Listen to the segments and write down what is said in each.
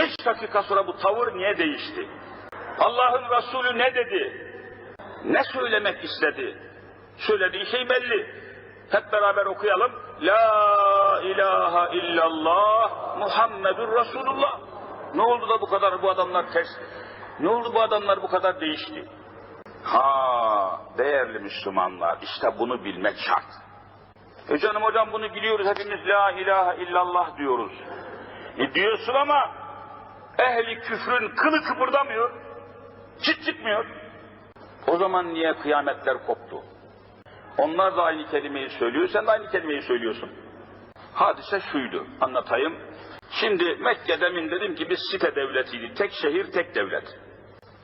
Beş dakika sonra bu tavır niye değişti? Allah'ın Resulü ne dedi? Ne söylemek istedi? Söylediği şey belli. Hep beraber okuyalım. La ilahe illallah Muhammedur Resulullah. Ne oldu da bu kadar bu adamlar ters? Ne oldu bu adamlar bu kadar değişti? Ha değerli Müslümanlar işte bunu bilmek şart. E canım hocam bunu biliyoruz hepimiz la ilahe illallah diyoruz. E diyorsun ama ehli küfrün kılı kıpırdamıyor. Çıt çıkmıyor. O zaman niye kıyametler koptu? Onlar da aynı kelimeyi söylüyor, sen de aynı kelimeyi söylüyorsun. Hadise şuydu, anlatayım. Şimdi Mekke'de min dedim ki biz site devletiydi. Tek şehir, tek devlet.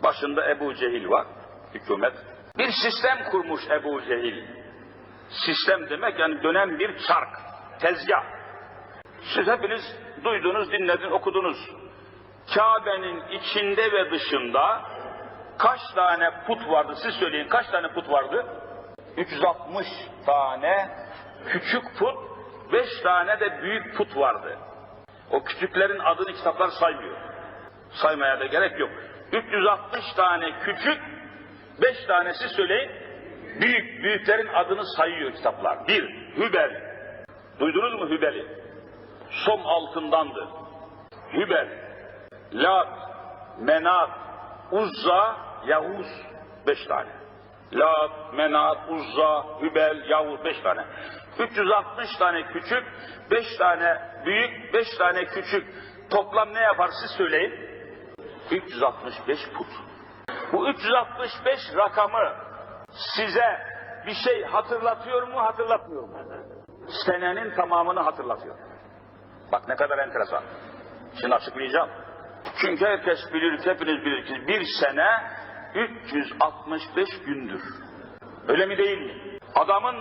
Başında Ebu Cehil var, hükümet. Bir sistem kurmuş Ebu Cehil. Sistem demek yani dönen bir çark, tezgah. Siz hepiniz duydunuz, dinlediniz, okudunuz. Kabe'nin içinde ve dışında kaç tane put vardı? Siz söyleyin kaç tane put vardı? 360 tane küçük put, 5 tane de büyük put vardı. O küçüklerin adını kitaplar saymıyor. Saymaya da gerek yok. 360 tane küçük, 5 tanesi söyleyin, büyük, büyüklerin adını sayıyor kitaplar. Bir, Hübel. Duydunuz mu Hübel'i? Som altındandı. Hübel, Lat, Menat, Uzza, Yavuz. Beş tane. Lat, Menat, Uzza, Hübel, Yavuz. Beş tane. 360 tane küçük, beş tane büyük, beş tane küçük. Toplam ne yapar siz söyleyin? 365 put. Bu 365 rakamı size bir şey hatırlatıyor mu, hatırlatmıyor mu? Senenin tamamını hatırlatıyor. Bak ne kadar enteresan. Şimdi açıklayacağım. Çünkü herkes bilir, hepiniz bilir ki bir sene 365 gündür. Öyle mi değil mi? Adamın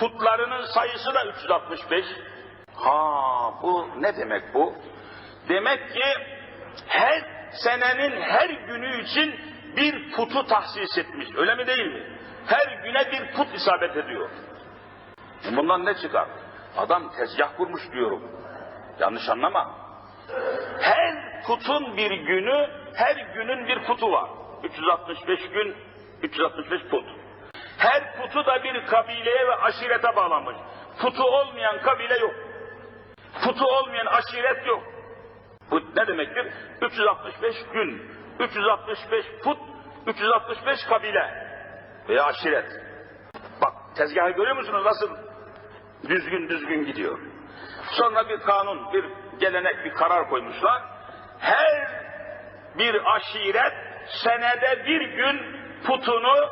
putlarının sayısı da 365. Ha bu ne demek bu? Demek ki her senenin her günü için bir putu tahsis etmiş. Öyle mi değil mi? Her güne bir put isabet ediyor. Bundan ne çıkar? Adam tezgah kurmuş diyorum. Yanlış anlama. Her putun bir günü, her günün bir putu var. 365 gün, 365 put. Her putu da bir kabileye ve aşirete bağlanmış. Putu olmayan kabile yok. Putu olmayan aşiret yok. Bu ne demektir? 365 gün, 365 put, 365 kabile veya aşiret. Bak tezgahı görüyor musunuz nasıl düzgün düzgün gidiyor. Sonra bir kanun, bir gelenek, bir karar koymuşlar. Her bir aşiret senede bir gün putunu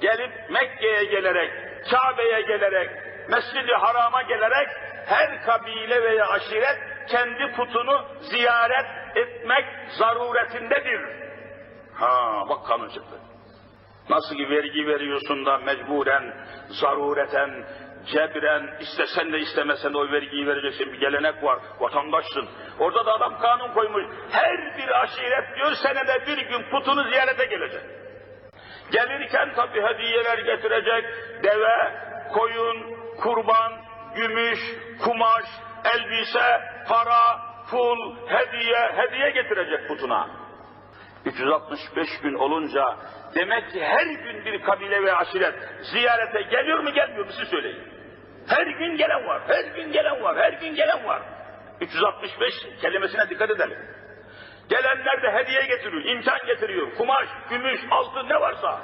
gelip Mekke'ye gelerek, Kabe'ye gelerek, Mescid-i Haram'a gelerek her kabile veya aşiret kendi putunu ziyaret etmek zaruretindedir. Ha bak kanun çıktı. Nasıl ki vergi veriyorsun da mecburen, zarureten, cebren, istesen de istemesen de o vergiyi vereceksin. Bir gelenek var, vatandaşsın. Orada da adam kanun koymuş. Her bir aşiret diyor senede bir gün putunu ziyarete gelecek. Gelirken tabi hediyeler getirecek. Deve, koyun, kurban, gümüş, kumaş, elbise, para, pul, hediye, hediye getirecek putuna. 365 gün olunca demek ki her gün bir kabile ve aşiret ziyarete geliyor mu gelmiyor mu siz söyleyin. Her gün gelen var, her gün gelen var, her gün gelen var. 365 kelimesine dikkat edelim. Gelenler de hediye getiriyor, imkan getiriyor, kumaş, gümüş, altın ne varsa.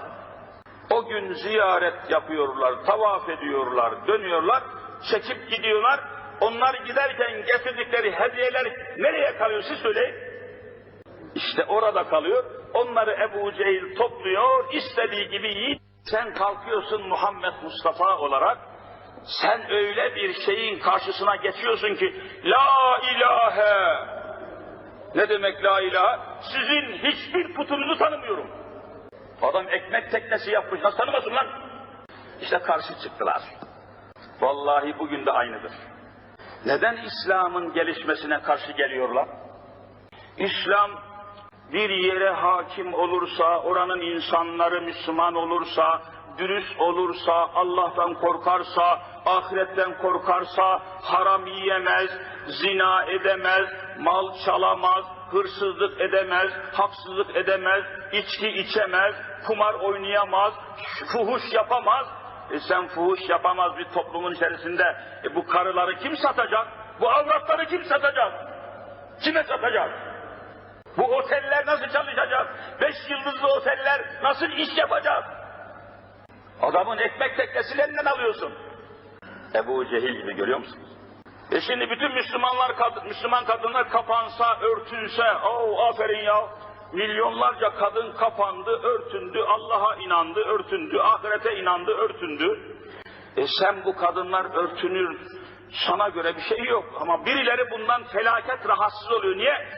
O gün ziyaret yapıyorlar, tavaf ediyorlar, dönüyorlar, çekip gidiyorlar. Onlar giderken getirdikleri hediyeler nereye kalıyor siz söyleyin. İşte orada kalıyor. Onları Ebu Cehil topluyor, istediği gibi yiyin. Sen kalkıyorsun Muhammed Mustafa olarak, sen öyle bir şeyin karşısına geçiyorsun ki, La ilahe! Ne demek la ilahe? Sizin hiçbir putunuzu tanımıyorum. Adam ekmek teknesi yapmış, nasıl tanımasın lan? İşte karşı çıktılar. Vallahi bugün de aynıdır. Neden İslam'ın gelişmesine karşı geliyorlar? İslam bir yere hakim olursa, oranın insanları Müslüman olursa, dürüst olursa, Allah'tan korkarsa, ahiretten korkarsa, haram yiyemez, zina edemez, mal çalamaz, hırsızlık edemez, haksızlık edemez, içki içemez, kumar oynayamaz, fuhuş yapamaz. E sen fuhuş yapamaz bir toplumun içerisinde e bu karıları kim satacak? Bu avratları kim satacak? Kime satacak? Bu oteller nasıl çalışacak? Beş yıldızlı oteller nasıl iş yapacak? Adamın ekmek teknesini elinden alıyorsun. Ebu Cehil gibi görüyor musunuz? E şimdi bütün Müslümanlar, Müslüman kadınlar kapansa, örtünse, oh aferin ya, milyonlarca kadın kapandı, örtündü, Allah'a inandı, örtündü, ahirete inandı, örtündü. E sen bu kadınlar örtünür, sana göre bir şey yok. Ama birileri bundan felaket rahatsız oluyor. Niye?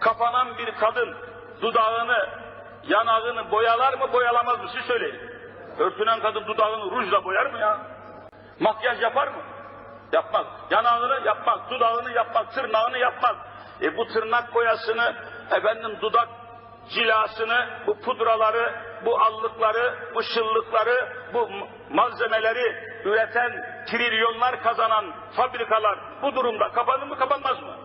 Kapanan bir kadın dudağını, yanağını boyalar mı boyalamaz mı siz söyleyin. Örtünen kadın dudağını rujla boyar mı ya? Makyaj yapar mı? Yapmaz. Yanağını yapmaz, dudağını yapmaz, tırnağını yapmaz. E bu tırnak boyasını, efendim dudak cilasını, bu pudraları, bu allıkları, bu şıllıkları, bu malzemeleri üreten, trilyonlar kazanan fabrikalar bu durumda kapanır mı kapanmaz mı?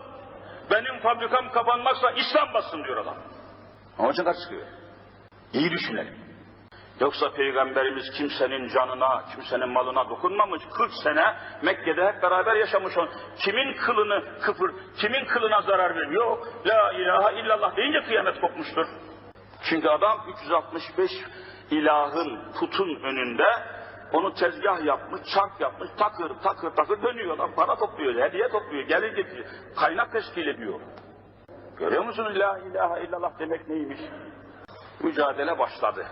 Benim fabrikam kapanmazsa İslam bassın diyor adam. İçin karşı çıkıyor. İyi düşünelim. Yoksa Peygamberimiz kimsenin canına, kimsenin malına dokunmamış. 40 sene Mekke'de hep beraber yaşamış. on. Kimin kılını kıpır, kimin kılına zarar veriyor? La ilahe illallah deyince kıyamet kopmuştur. Çünkü adam 365 ilahın putun önünde onu tezgah yapmış, çark yapmış, takır takır takır dönüyor adam. Para topluyor, hediye topluyor, gelir getiriyor. Kaynak teşkil ediyor. Görüyor musunuz la ilahe illallah demek neymiş? Mücadele başladı.